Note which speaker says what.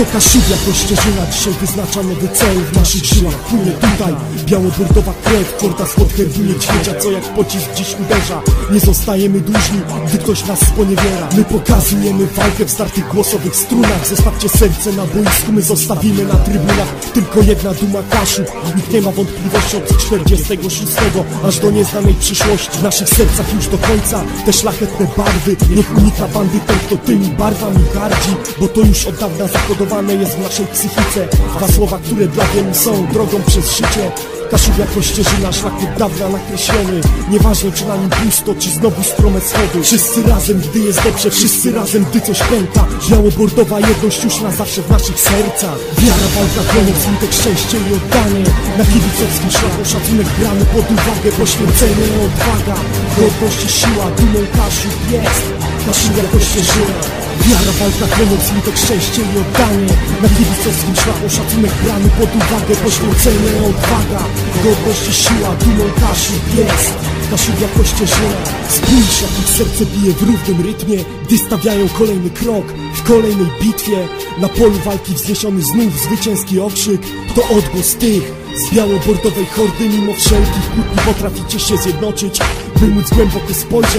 Speaker 1: To Kaszubia, Kościerzyna Dzisiaj wyznacza nowy cel W naszych żyłach płynie tutaj. Biało-bordowa krew Korda spod herbu niedźwiedzia Co jak pocisk dziś uderza. Nie zostajemy dłużni Gdy ktoś nas sponiewiera. My pokazujemy walkę w startych głosowych strunach. Zostawcie serce na boisku My zostawimy na trybunach. Tylko jedna duma Kaszub Nikt nie ma wątpliwości od 46 Aż do nieznanej przyszłości. W naszych sercach już do końca Te szlachetne barwy. Niech unika bandytem Kto tymi barwami gardzi Bo to już od dawna zakodowane jest w naszej psychice. Dwa słowa, które dla wielu są drogą przez życie. Kaszubia Kościerzyna, szlak od dawna nakreślony Nieważne czy na nim pusto, czy znowu strome schody. Wszyscy razem, gdy jest dobrze, wszyscy razem, gdy coś pęta. Biało-bordowa jedność już na zawsze w naszych sercach. Wiara, walka, koniec, smutek, szczęście i oddanie. Na kibicowskim szlaku szacunek brany pod uwagę Poświęcenie, odwaga, godność i siła Dumą Kaszub jest, Kaszubia Kościerzyna Wiara, walka, pomoc, smutek, szczęście i oddanie. Na kibicowskim szlaku szacunek brany pod uwagę Poświęcenie, odwaga, godność i siła Dumą Kaszub jest Kaszubia Kościerzyna Spójrz jak ich serce bije w równym rytmie. Gdy stawiają kolejny krok w kolejnej bitwie. Na polu walki wzniesiony znów zwycięski okrzyk. To odgłos tych z biało-bordowej hordy Mimo wszelkich kłótni potraficie się zjednoczyć By móc głęboko spojrzeć